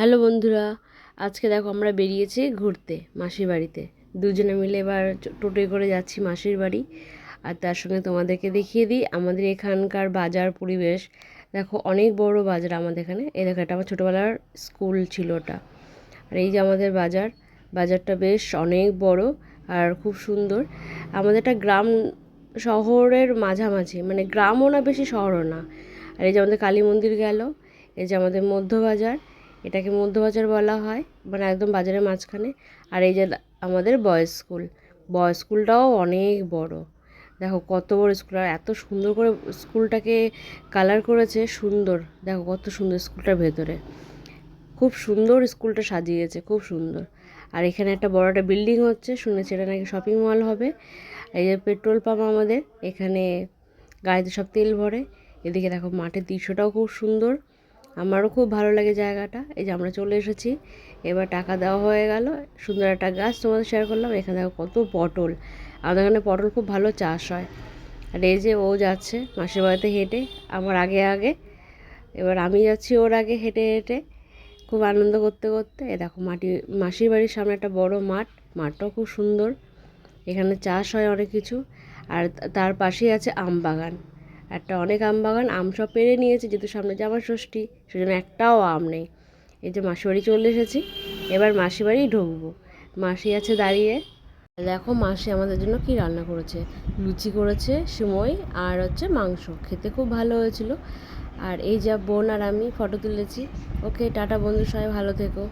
Hello বন্ধুরা, আজকে দেখো আমরা বেরিয়েছি ঘুরতে মাসির বাড়িতে। দুজনে মিলে এবার টোটোয় করে যাচ্ছি মাসির বাড়ি। আর তার সঙ্গে তোমাদেরকে দেখিয়ে দিই, আমাদের এখানকার বাজার পরিবেশ। দেখো, অনেক বড় বাজার আমাদের এখানে। এই দেখো, এটা আমার ছোটোবেলার স্কুল ছিল ওটা। আর এই যে আমাদের বাজার, বাজারটা বেশ অনেক বড় আর খুব সুন্দর। আমাদের একটা গ্রাম শহরের মাঝামাঝি মানে গ্রামও না, বেশি শহরও না। আর এই যে আমাদের কালী মন্দির গেল, এই যে আমাদের মধ্যবাজার। এটাকে মধ্যবাজার বলা হয় মানে একদম বাজারের মাঝখানে। আর এই যে আমাদের বয়েজ স্কুল বয়েজ স্কুলটাও অনেক বড়। দেখো কত বড় স্কুল আর এত সুন্দর করে স্কুলটাকে কালার করেছে, সুন্দর। দেখো কত সুন্দর স্কুলটার ভেতরে। খুব সুন্দর স্কুলটা সাজিয়েছে, খুব সুন্দর। আর এখানে একটা বড় একটা বিল্ডিং হচ্ছে, শুনেছি এটা নাকি শপিং মল হবে। এই যে পেট্রোল পাম্প আমাদের, এখানে গাড়িতে সব তেল ভরে। এদিকে দেখো মাঠের দৃশ্যটাও খুব সুন্দর। আমারও খুব ভালো লাগে জায়গাটা। এই যে আমরা চলে এসেছি। এবার টাকা দেওয়া হয়ে গেল। সুন্দর একটা গাছ তোমাদের শেয়ার করলাম। এখানে দেখো কত পটল। আমাদের এখানে পটল খুব ভালো চাষ হয়। আর এই যে ও যাচ্ছে মাসির বাড়িতে হেঁটে, আমার আগে আগে। এবার আমি যাচ্ছি ওর আগে হেঁটে হেঁটে। খুব আনন্দ করতে করতে, এ দেখো মাটি, মাসির বাড়ির সামনে একটা বড় মাঠ। মাঠটাও খুব সুন্দর। এখানে চাষ হয় অনেক কিছু। আর তার পাশেই আছে আম বাগান। একটা অনেক আম বাগান, আম সব পেরে নিয়েছে যেহেতু সামনে জামা ষষ্ঠী, সেজন্য একটাও আম নেই। এই যে মাসি বাড়ি চলে এসেছি, এবার মাসি বাড়ি ঢুকবো। মাসি আছে দাঁড়িয়ে। দেখো মাসি আমাদের জন্য কি রান্না করেছে। লুচি করেছে, সিমই আর হচ্ছে মাংস। খেতে খুব ভালো হয়েছিল। আর এই যা বোন আর আমি ফটো তুলেছি। ওকে টাটা বন্ধু, সবাই ভালো থেকো।